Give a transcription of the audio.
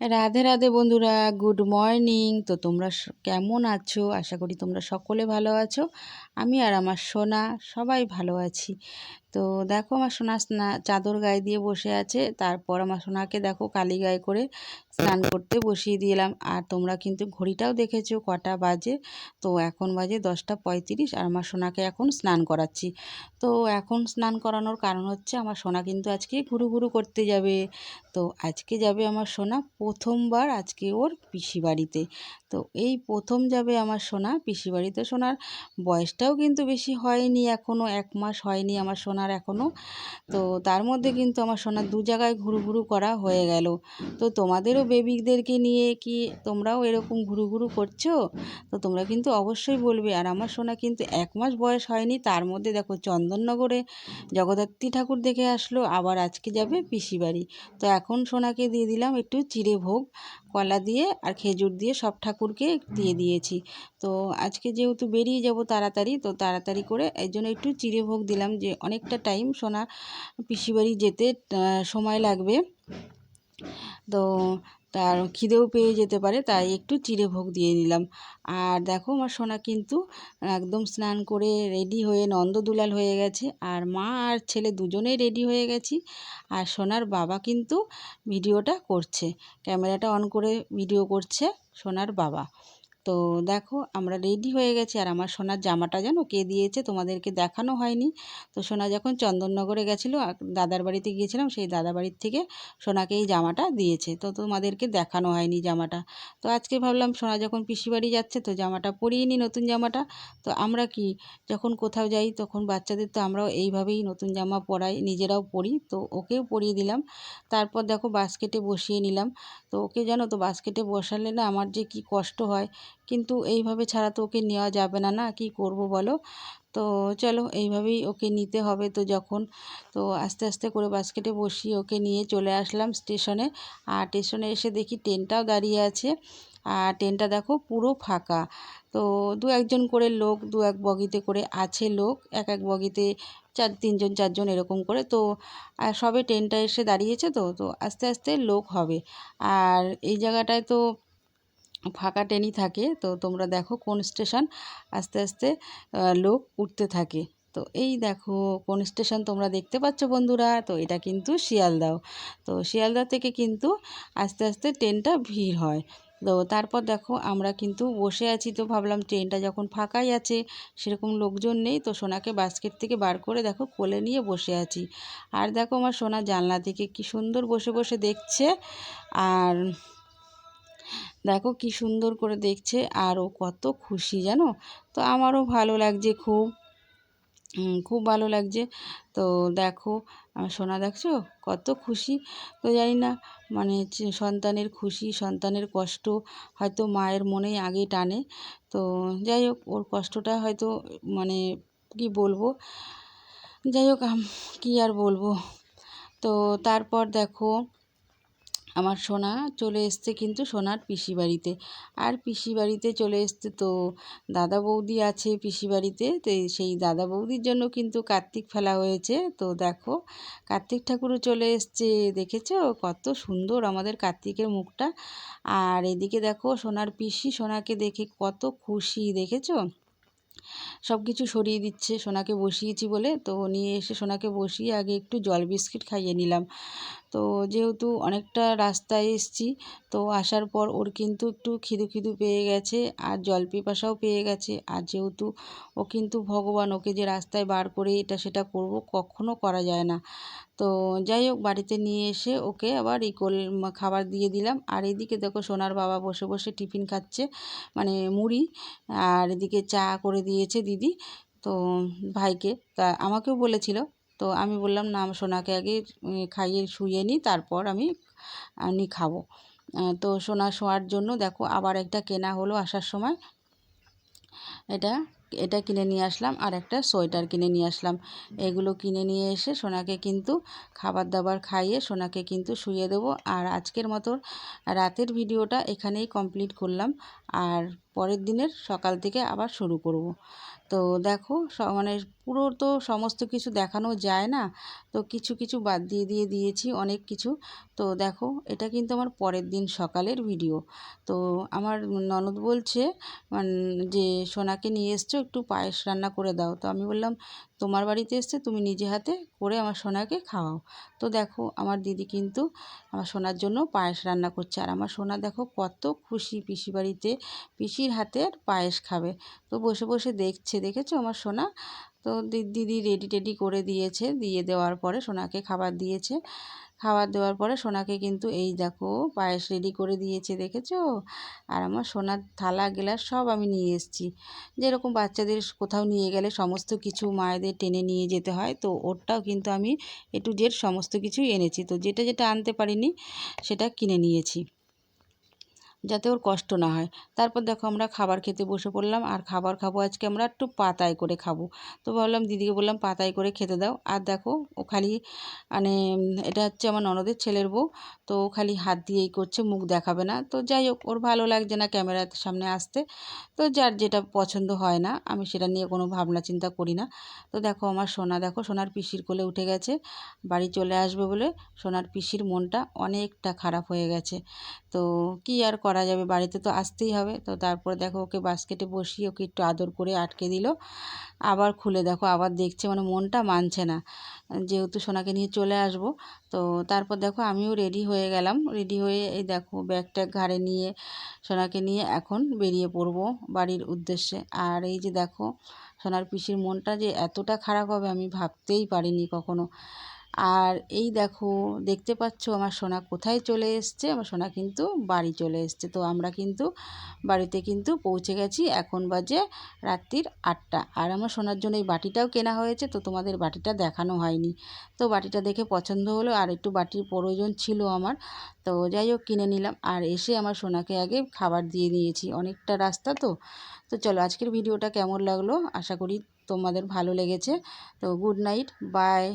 রাধে রাধে বন্ধুরা, good morning. তো তোমরা কেমন আছো? আশা করি তোমরা সকলে ভালো আছো। আমি আর আমার সোনা, সবাই ভালো আছি। তো দেখো আমার সোনা স্না, চাদর গায়ে দিয়ে বসে আছে। তারপর আমার সোনাকে দেখো কালি গায়ে করে স্নান করতে বসিয়ে দিলাম। আর তোমরা কিন্তু ঘড়িটাও দেখেছ, কটা বাজে। তো এখন বাজে দশটা পঁয়ত্রিশ আর আমার সোনাকে এখন স্নান করাচ্ছি। তো এখন স্নান করানোর কারণ হচ্ছে আমার সোনা কিন্তু আজকে ঘুরু ঘুরু করতে যাবে। তো আজকে যাবে আমার সোনা প্রথমবার আজকে ওর পিসি বাড়িতে তো এই প্রথম যাবে আমার সোনা পিসি বাড়িতে সোনার বয়সটাও কিন্তু বেশি হয়নি এখনও এক মাস হয়নি আমার সোনার এখনও তো তার মধ্যে কিন্তু আমার সোনার দু জায়গায় ঘুরু ঘুরু করা হয়ে গেল। তো তোমাদেরও বেবিদেরকে নিয়ে কি তোমরাও এরকম ঘুরু ঘুরু করছ? তো তোমরা কিন্তু অবশ্যই বলবে, আর আমার সোনা কিন্তু এক মাস বয়স হয়নি, তার মধ্যে দেখো চন্দননগরে জগদ্ধাত্রী ঠাকুর দেখে আসলো, আবার আজকে যাবে পিসি বাড়ি তো এখন সোনাকে দিয়ে দিলাম একটু চিড়ে ভোগ, কলা দিয়ে আর খেজুর দিয়ে সব ঠাকুরকে দিয়ে দিয়েছি। তো আজকে যেহেতু বেরিয়ে যাব তাড়াতাড়ি, তো তাড়াতাড়ি করে এই জন্য একটু চিড়ে ভোগ দিলাম যে অনেকটা টাইম সোনা পিসি বাড়ি যেতে সময় লাগবে। তো তার খিদেও পেয়ে যেতে পারে, তাই একটু চিড়ে ভোগ দিয়ে নিলাম। আর দেখো আমার সোনা কিন্তু একদম স্নান করে রেডি হয়ে নন্দ দুলাল হয়ে গেছে। আর মা আর ছেলে দুজনেই রেডি হয়ে গেছি। আর সোনার বাবা কিন্তু ভিডিওটা করছে। ক্যামেরাটা অন করে ভিডিও করছে সোনার বাবা। তো দেখো আমরা রেডি হয়ে গেছি। আর আমার সোনার জামাটা যেন কে দিয়েছে? তোমাদেরকে দেখানো হয়নি। তো সোনা যখন চন্দননগরে গেছিল দাদার বাড়িতে গিয়েছিলাম, সেই দাদা বাড়ির থেকে সোনাকে এই জামাটা দিয়েছে। তো তোমাদেরকে দেখানো হয়নি জামাটা। তো আজকে ভাবলাম সোনা যখন পিসি বাড়ি যাচ্ছে, তো জামাটা পরিয়ে নিই নতুন জামাটা। তো আমরা কি, যখন কোথাও যাই, তখন বাচ্চাদের তো আমরাও এইভাবেই নতুন জামা পরাই, নিজেরাও পরি। তো ওকেও পরিয়ে দিলাম। তারপর দেখো বাস্কেটে বসিয়ে নিলাম। তো ওকে জানো তো, বাস্কেটে বসালে না আমার যে কি কষ্ট হয় কিন্তু এইভাবে ছাড়া তো ওকে নেওয়া যাবে না না? কি করব বলো? তো চলো এইভাবেই ওকে নিতে হবে তো যখন। তো আস্তে আস্তে করে বাস্কেটে বসিয়ে ওকে নিয়ে চলে আসলাম স্টেশনে। আর স্টেশনে এসে দেখি ট্রেনটাও দাঁড়িয়ে আছে। আর ট্রেনটা দেখো পুরো ফাঁকা। তো দু একজন করে লোক, দু এক বগিতে করে আছে লোক, এক এক বগিতে চার, তিনজন, চারজন এরকম করে। তো সবে ট্রেনটা এসে দাঁড়িয়েছে তো তো আস্তে আস্তে লোক হবে। আর এই জায়গাটায় তো ফাঁকা ট্রেনই থাকে। তো তোমরা দেখো কোন স্টেশন আস্তে আস্তে লোক উঠতে থাকে। তো এই দেখো কোন স্টেশন তোমরা দেখতে পাচ্ছ বন্ধুরা? তো এটা কিন্তু শিয়ালদাও তো শিয়ালদা থেকে কিন্তু আস্তে আস্তে ট্রেনটা ভিড় হয়। তো তারপর দেখো আমরা কিন্তু বসে আছি তো ভাবলাম ট্রেনটা যখন ফাঁকাই আছে, সেরকম লোকজন নেই। তো সোনাকে বাস্কেট থেকে বার করে দেখো কোলে নিয়ে বসে আছি। আর দেখো আমার সোনা জানলা থেকে কি সুন্দর বসে বসে দেখছে। আর দেখো কি সুন্দর করে দেখছে, আর ও কত খুশি জানো? তো আমারও ভালো লাগছে খুব। খুব ভালো লাগছে। তো দেখো আমার সোনা দেখছ? কত খুশি। তো জানি না মানে সন্তানের খুশি, সন্তানের কষ্ট হয়তো মায়ের মনেই আগে টানে। তো যাই হোক, ওর কষ্টটা হয়তো মানে কি বলব? যাই হোক কি আর বলব? তো তারপর দেখো আমার সোনা চলে এসছে কিন্তু সোনার পিসি বাড়িতে আর পিসি বাড়িতে চলে এসছে তো দাদা বৌদি আছে পিসি বাড়িতে তো সেই দাদা বৌদির জন্য কিন্তু কার্তিক ফেলা হয়েছে। তো দেখো, কার্তিক ঠাকুরও চলে এসছে, দেখেছ? কত সুন্দর আমাদের কার্তিকের মুখটা। আর এদিকে দেখো, সোনার পিসি সোনাকে দেখে কত খুশি, দেখেছ? সব কিছু সরিয়ে দিচ্ছে, সোনাকে বসিয়েছি বলে। তো নিয়ে এসে সোনাকে বসিয়ে আগে একটু জল বিস্কিট খাইয়ে নিলাম। তো যেহেতু অনেকটা রাস্তায় এসছি, তো আসার পর ওর কিন্তু একটু খিদু খিদু পেয়ে গেছে আর জল পিপাসাও পেয়ে গেছে। আর যেহেতু ও কিন্তু ভগবান, ওকে যে রাস্তায় বার করে এটা সেটা করব কখনো করা যায় না। তো যাই হোক, বাড়িতে নিয়ে এসে ওকে আবার ইকোল খাবার দিয়ে দিলাম। আর এদিকে দেখো সোনার বাবা বসে বসে টিফিন খাচ্ছে মানে মুড়ি আর এদিকে চা করে দিয়েছে দিদি, তো ভাইকে। তা আমাকেও বলেছিল তো আমি বললাম, না সোনাকে আগে খাইয়ে শুইয়ে নিই তারপর আমি আমি খাব। তো সোনা শোয়ার জন্য দেখো আবার একটা কেনা হলো আসার সময়। এটা এটা কিনে নিয়ে আসলাম আর একটা সোয়েটার কিনে নিয়ে আসলাম। এগুলো কিনে নিয়ে এসে সোনাকে কিন্তু খাবার দাবার খাইয়ে সোনাকে কিন্তু শুইয়ে দেবো। আর আজকের মতো রাতের ভিডিওটা এখানেই কমপ্লিট করলাম। আর পরের দিনের সকাল থেকে আবার শুরু করব। তো দেখো মানে পুরো তো সমস্ত কিছু দেখানো যায় না। তো কিছু কিছু বাদ দিয়ে দিয়ে দিয়েছি অনেক কিছু। তো দেখো, এটা কিন্তু আমার পরের দিন সকালের ভিডিও। তো আমার ননদ বলছে যে সোনাকে নিয়ে এসছো, একটু পায়েস রান্না করে দাও। তো আমি বললাম তোমার বাড়িতে এসছে, তুমি নিজে হাতে করে আমার সোনাকে খাওয়াও। তো দেখো, আমার দিদি কিন্তু আমার সোনার জন্য পায়েস রান্না করছে। আর আমার সোনা দেখো কত খুশি পিসি বাড়িতে, পিসির হাতের পায়েস খাবে। তো বসে বসে দেখছে, দেখেছ আমার সোনা? তো দিদি রেডি টেডি করে দিয়েছে। দিয়ে দেওয়ার পরে সোনাকে খাবার দিয়েছে। খাবার দেওয়ার পরে সোনাকে কিন্তু এই দেখো পায়েস রেডি করে দিয়েছে, দেখেছ? আর আমার সোনার থালা, গ্লাস সব আমি নিয়ে এসেছি। যেরকম বাচ্চাদের কোথাও নিয়ে গেলে সমস্ত কিছু মায়েদের টেনে নিয়ে যেতে হয়, তো ওরটাও কিন্তু আমি এ টু জেড সমস্ত কিছুই এনেছি। তো যেটা যেটা আনতে পারিনি, সেটা কিনে নিয়েছি। যাতে ওর কষ্ট না হয়। তারপর দেখো আমরা খাবার খেতে বসে পড়লাম। আর খাবার খাব আজকে আমরা একটু পাতায় করে খাব। তো ভাবলাম দিদিকে বললাম, পাতায় করে খেতে দাও। আর দেখো ও খালি মানে এটা হচ্ছে আমার ননদের ছেলের বউ। তো ও খালি হাত দিয়েই করছে, মুখ দেখাবে না। তো যাই হোক, ওর ভালো লাগছে না ক্যামেরার সামনে আসতে। তো যার যেটা পছন্দ হয় না, আমি সেটা নিয়ে কোনো ভাবনা চিন্তা করি না। তো দেখো আমার সোনা, দেখো সোনার পিসির কোলে উঠে গেছে। বাড়ি চলে আসবে বলে সোনার পিসির মনটা অনেকটা খারাপ হয়ে গেছে। তো কি আর করা যাবে, বাড়িতে তো আসতেই হবে। তো তারপরে দেখো ওকে বাস্কেটে বসিয়ে ওকে একটু আদর করে আটকে দিল। আবার খুলে দেখো, আবার দেখছে মানে মনটা মানছে না। যেহেতু সোনাকে নিয়ে চলে আসব, তো তারপর দেখো আমিও রেডি হয়ে গেলাম। রেডি হয়ে এই দেখো ব্যাগ ট্যাগ ঘাড়ে নিয়ে সোনাকে নিয়ে এখন বেরিয়ে পড়ব বাড়ির উদ্দেশ্যে। আর এই যে দেখো সোনার পিসির মনটা যে এতটা খারাপ হবে আমি ভাবতেই পারিনি কখনো। আর এই দেখো, দেখতে পাচ্ছ আমার সোনা কোথায় চলে এসছে? আমার সোনা কিন্তু বাড়ি চলে এসছে। তো আমরা কিন্তু বাড়িতে কিন্তু পৌঁছে গেছি এখন বাজে রাত্রির আটটা। আর আমার সোনার জন্য এই বাটিটাও কেনা হয়েছে, তো তোমাদের বাটিটা দেখানো হয়নি। তো বাটিটা দেখে পছন্দ হলো আর একটু বাটির প্রয়োজন ছিল আমার। তো যাই হোক, কিনে নিলাম। আর এসে আমার সোনাকে আগে খাবার দিয়ে দিয়েছি অনেকটা রাস্তা তো। তো চলো, আজকের ভিডিওটা কেমন লাগল? আশা করি তোমাদের ভালো লেগেছে। তো গুড নাইট, বাই।